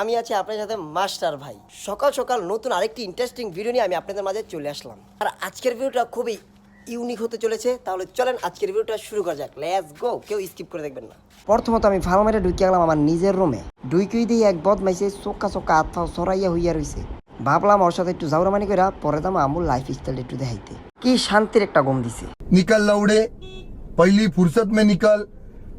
আমি আছি আপনার সাথে মাস্টার ভাই। সকাল সকাল নতুন আরেকটি ইন্টারেস্টিং ভিডিও নিয়ে আমি আপনাদের মাঝে চলে আসলাম। আর আজকের ভিডিওটা খুবই ইউনিক হতে চলেছে। তাহলে চলেন আজকের ভিডিওটা শুরু করা যাক। লেটস গো কেউ স্কিপ করে দেখবেন না। প্রথমত আমি ভালো ফার্মারে ঢুকিয়ে গেলাম আমার নিজের রুমে ঢুকিয়ে দিয়ে এক বদ বদমাইছে চোখা চোখা আত্মা সরাইয়া হইয়া রয়েছে ভাবলাম ওর সাথে একটু জাউরামানি করে পরে দাম আমুল লাইফ স্টাইল একটু দেখাইতে। কি শান্তির একটা গম দিছে। নিকাল লাউড়ে পহলি ফুরসত মে নিকাল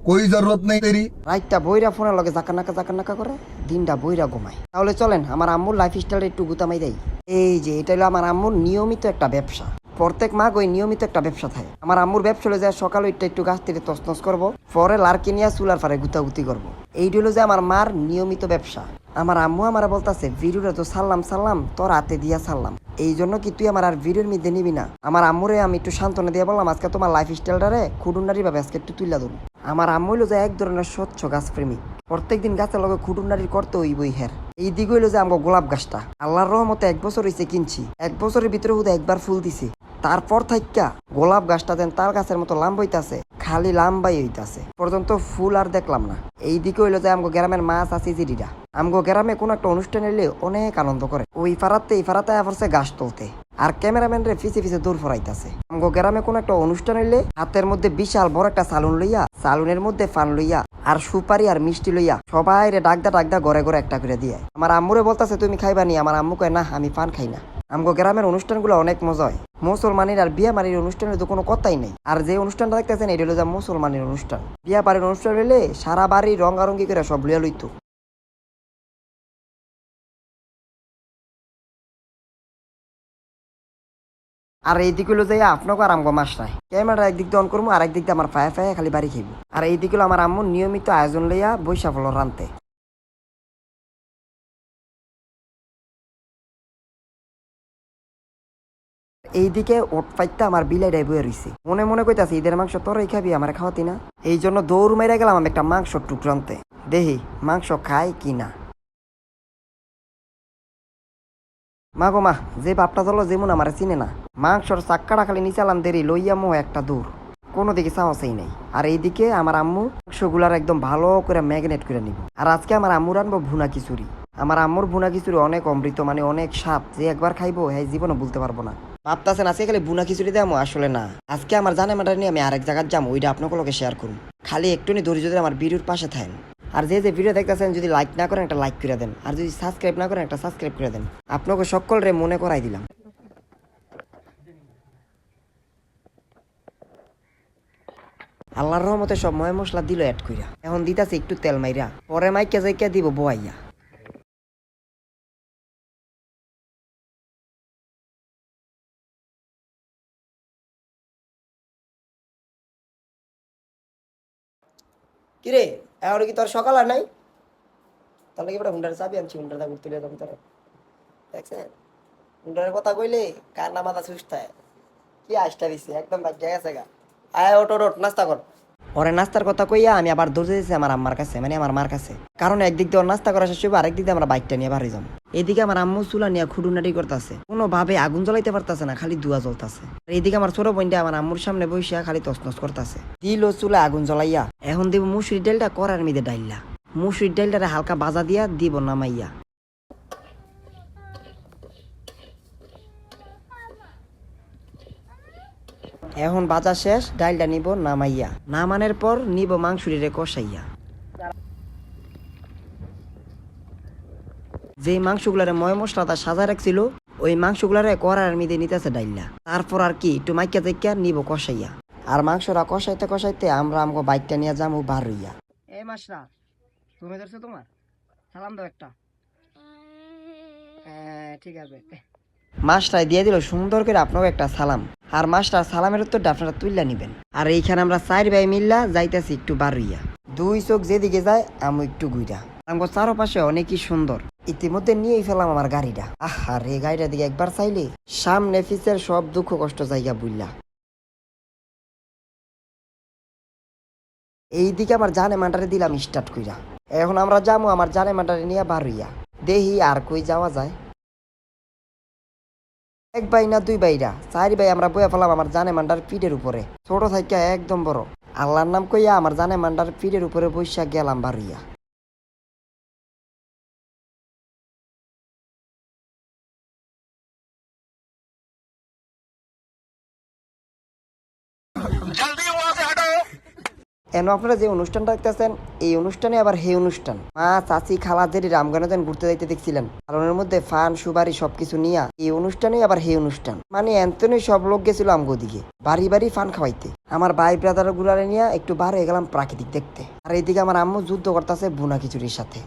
কই জরুরত নেই তেরি? রাইটটা বইরা ফোনের লগে জাকা নাকা জাকা নাকা করে, দিনটা বইরা ঘুমায়। তাহলে চলেন, আমার আম্মুর লাইফ স্টাইলটা একটু গুতামাই দেই। এই যে, এটা হলো আমার আম্মুর নিয়মিত একটা ব্যবসা। প্রত্যেক মাগ ওই নিয়মিত একটা ব্যবসা থাকে। আমার আম্মুর ব্যবসা হলো যে, সকাল ওইটা একটু গাছ থেকে তসনস করব, পরে লারকে নিয়ে চুলার ফারে গুতাগুতি করব। এইটা হলো যে, আমার মার নিয়মিত ব্যবসা। আমার আম্মু আমার বলতাছে ভিডিওটা তো সারলাম সারলাম তোর হাতে দিয়া সারলাম এই জন্য কি তুই আমার আর ভিডিওর মধ্যে নিবি না? আমার আম্মুরে আমি একটু সান্ত্বনা দিয়ে বললাম, আজকে তোমার লাইফ স্টাইলটারে খুডুন্ডারি ভাবে আজকে একটু তুলে ধরুন আমার আম্মু হইল যে এক ধরনের স্বচ্ছ গাছ প্রেমিক প্রত্যেকদিন গাছের লগে খুডুন্ডারি করতে হইবই হের। এই দিকে হইল যে আমার গোলাপ গাছটা। আল্লাহর রহমতে এক বছর হইছে কিনছি। এক বছরের ভিতরে হুদা একবার ফুল দিছে। তারপর থাইকা গোলাপ গাছটা দেন তার গাছের মতো লাম্ব হইতাছে খালি লাম্বাই হইতাছে। পর্যন্ত ফুল আর দেখলাম না। এই দিকে হইল যে আমগো গ্রামের মাছ আছে জিরিরা। আমগো গ্রামে কোনো একটা অনুষ্ঠান এলে অনেক আনন্দ করে। ওই ফারাতে এই ফারাতে আফরছে গাছ তুলতে। আর ক্যামেরাম্যান রে ফিসে ফিসে দূর ফরাইতাছে। আমগো গ্রামে কোনো একটা অনুষ্ঠান হইলে হাতের মধ্যে বিশাল বড় একটা সালুন লইয়া, সালুনের মধ্যে ফান লইয়া, আর সুপারি আর মিষ্টি লইয়া সবাই রে ডাকদা ডাকদা ঘরে ঘরে একটা করে দিয়ে আমার আম্মুরে বলতাছে, তুমি খাইবা নি? আমার আম্মু কয়, না, আমি পান খাই না। আমগো গ্রামের অনুষ্ঠানগুলো অনেক মজা হয় মুসলমানের আর বিয়া বাড়ির অনুষ্ঠানের তো কোনো কথাই নেই। আর যে অনুষ্ঠানটা দেখতেছেন, এটা হলো যা মুসলমানের অনুষ্ঠান। বিয়া বাড়ির অনুষ্ঠান হলে সারা বাড়ি রঙ্গারঙ্গি করে সব লইয়া লইতো। আর এই দিক হলো যাই আপনাকে আর আমগো মাস নাই। ক্যামেরা একদিক দিয়ে অন করব, আর একদিক দিয়ে আমার ফায়া ফায়া খালি বাড়ি খাইব। আর এই দিক হলো আমার আম্মু নিয়মিত আয়োজন লইয়া বৈশা ফল রানতে এইদিকে ওট ফাইটটা আমার বিলাইটাই বয়ে রইছে। মনে মনে কইতাছে, ঈদের মাংস তোরাই খাবি, আমার খাওয়াতি না? এই জন্য দৌড় মেরে গেলাম আমি একটা মাংস টুকরানতে দেহি, মাংস খাই কি না? মা গো মা, যে বাপটা চলো যেমন আমার চিনে না, মাংসর চাক্কাটা খালি নিচালাম দেরি লইয়া মো একটা দূর। কোনো দিকে সাহসেই নেই। আর এইদিকে আমার আম্মু মাংসগুলার একদম ভালো করে ম্যাগনেট করে নিব। আর আজকে আমার আম্মুর আনব ভুনা খিচুড়ি। আমার আম্মুর ভুনা খিচুড়ি অনেক অমৃত মানে অনেক সাপ যে একবার খাইবো হ্যাঁ জীবনে বলতে পারব না। ভাবতাছেন আজকে খালি বুনা খিচুড়ি দেবো আসলে না। আজকে আমার জানে ম্যাটার নিয়ে আমি আরেক জায়গায় যাব ওইটা আপনাকে শেয়ার করুন খালি একটু নি ধৈর্য ধরে আমার ভিডিওর পাশে থাকেন আর যে যে ভিডিও দেখতেছেন, যদি লাইক না করেন, একটা লাইক করে দেন। আর যদি সাবস্ক্রাইব না করেন, একটা সাবস্ক্রাইব করে দেন। আপনাকে সকল রে মনে করাই দিলাম। আল্লাহর রহমতে সব ময় মশলা দিল অ্যাড কইরা। এখন দিতাছে একটু তেল মাইরা। পরে মাইকে যাইকে দিব বোয়াইয়া। কিরে? এখন কি তোর সকাল আর নাই? তাহলে কি বড় হুন্ডার চাবি আনছি হুন্ডার দা তুলে দাবি তোর দেখছেন? হুন্ডারের কথা কইলে কার মাথা সুস্থ হয়। কি আসটা দিছে? একদম বাজ্যা গেছে গা। আয় ওট ওট, নাস্তা কর। ওরে নাস্তার কথা কইয়া আমি আবার দৌড়ে দিয়েছি আমার আম্মার কাছে মানে আমার মার কাছে। কারণ একদিক দিয়ে ওর নাস্তা করা শেষ হইব, আরেক দিক দিয়ে আমরা বাইকটা নিয়ে বাড়ি যাব। এদিকে আমার আম্মু চুলা নিয়ে খুডুনাটি করতেছে। কোনো ভাবে আগুন জ্বলাইতে পারতাছে না, খালি দুয়া জ্বলতাছে। এদিকে আমার ছোট বোনটা আমার আম্মুর সামনে বসিয়া খালি তসনস করতেছে। দিল চুলা আগুন জ্বলাইয়া, এখন দিব মুসুরি ডালটা করার মিদে ডাইল্লা। মুসুরি ডালটারে হালকা বাজা দিয়া দিব নামাইয়া। এখন বাজার শেষ ডালটা নিব নামাইয়া। নামানোর পর নিব মাংসুরিরে কষাইয়া। যে মাংসগুলারে ময় মশলাটা সাজা রাখছিল ওই মাংসগুলারে করার মিদে নিতেছে ডাইল্লা তারপর আর কি একটু মাইকা জাইকা নিব কষাইয়া। আর মাংসরা কষাইতে কষাইতে আমরা আমগো বাইকটা নিয়ে যাব বার হইয়া। এই মাসরা তুমি ধরছো তোমার? সালাম দাও একটা। হ্যাঁ, ঠিক আছে। মাছটাই দিয়ে দিল সুন্দর করে আপনাকে একটা সালাম। আর মাছটা সালামের উত্তরটা আপনারা তুললা নিবেন। আর এইখানে আমরা চার ভাই মিল্লা যাইতেছি একটু বারুইয়া। দুই চোখ যেদিকে যায়, আমি একটু গুইরা আমার চারপাশে অনেকই সুন্দর। ইতিমধ্যে নিয়েই ফেলাম আমার গাড়িটা। আহা রে, গাড়িটা দিকে একবার চাইলে সামনে ফিসের সব দুঃখ কষ্ট জায়গা বুঝলা এইদিকে আমার জানে মান্ডারে দিলাম স্টার্ট কইরা। এখন আমরা যাব আমার জানে মান্ডারে নিয়ে বারুইয়া। দেহি আর কই যাওয়া যায়? এক ভাই না দুই ভাইরা। চারি ভাই আমরা বয়ে ফেলাম আমার জানে মান্ডার পিঠের উপরে। ছোট থাইকা একদম বড়। আল্লাহর নাম কইয়া আমার জানে মান্ডার পিঠের উপরে বৈশাখ গেলাম বাড়িয়া এন আপনারা যে অনুষ্ঠানটা দেখতেছেন, এই অনুষ্ঠানে আবার হে অনুষ্ঠান। মা, চাচি, খালাদের রামগঞ্জেন ঘুরতে যাইতে দেখছিলেন। কারণের মধ্যে ফান সুবারি সবকিছু নিয়ে এই অনুষ্ঠানে আবার হে অনুষ্ঠান। মানে এন্তনে সব লোক গেছিল আমগো দিকে বাড়ি বাড়ি ফান খাওয়াইতে। আমার ভাই ব্রাদার গুলারে নিয়ে একটু বার হয়ে গেলাম প্রাকৃতিক দেখতে। আর এইদিকে আমার আম্মু যুদ্ধ করতেছে বুনা খিচুড়ির সাথে।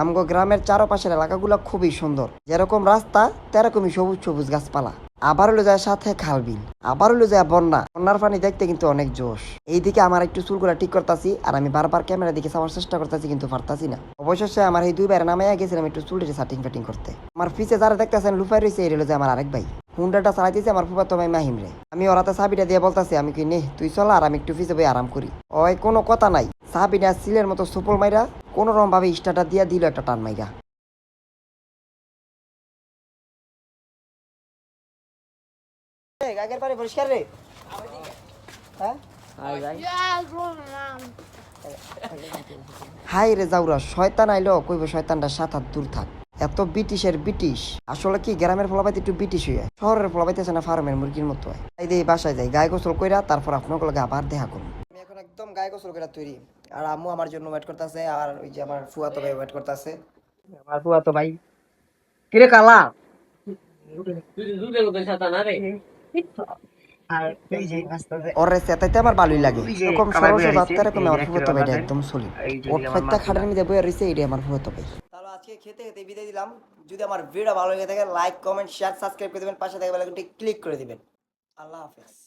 আমগো গ্রামের চারপাশের এলাকাগুলো খুবই সুন্দর। যেরকম রাস্তা, তেরকমই সবুজ সবুজ গাছপালা। আবার হলো যায় সাথে খাল বিল। আবার হলো যায় বন্যা। বন্যার পানি দেখতে কিন্তু অনেক জোশ। এইদিকে আমার একটু চুলগুলা ঠিক করতেছি, আর আমি বারবার ক্যামেরা দিকে যাওয়ার চেষ্টা করতেছি, কিন্তু পারতাছি না। অবশেষে আমার এই দুই বাইরে নামে গেছিলাম একটু চুল চুলটি সাটিং ফাটিং করতে। আমার পিছে যারা দেখতেছেন, লুফাই রয়েছে এই হলো যে আমার আরেক ভাই। হুন্ডাটা চালাইতেছে আমার ফুফাতো ভাই মাহিম রে। আমি ওরাতে চাবিটা দিয়ে বলতাছি, আমি কি নে, তুই চল আর আমি একটু পিছে বই আরাম করি। ওই কোনো কথা নাই। চাবিটা সিলের মতো সুপল মাইরা কোন রকম ভাবে স্টার্টার দিয়া দিল একটা টান মাইরা। আগের পারে পরিষ্কার রে। হ্যাঁ? হাই রে যাওরা শয়তান আইলো কইব শয়তানটা সাত হাত দূর থাক। এত ব্রিটিশের ব্রিটিশ। আসলে কি গ্রামের ফলাপাইতে একটু ব্রিটিশ হয়ে শহরের ফলাপাইতে আছে না ফার্মের মুরগির মতো হয়? তাই দিয়ে বাসায় যাই গায়ে গোসল কইরা তারপর আপনার লগে আবার দেখা করুন। আমি এখন একদম গায়ে গোসল কইরা তৈরি। আর আম্মু আমার জন্য ওয়েট করতেছে আর ওই যে আমার ফুয়াতো ভাই ওয়েট করতেছে। আমার ফুয়াতো ভাই। কিরে কালা? ওরে আমার ভালোই লাগে। ওই যে এরকম সরসে বাচ্চা এরকম আমার ফুয়াতো ভাইটা। একদম সলিড। আমার ফাইটটা ফুয়াতো ভাই। তাহলে আজকে খেতে খেতে বিদায় দিলাম। যদি আমার ভিডিও ভালো লেগে থাকে লাইক কমেন্ট শেয়ার সাবস্ক্রাইব করে দিবেন। পাশে থাকা বেল আইকনটি ক্লিক করে দিবেন। আল্লাহ হাফেজ।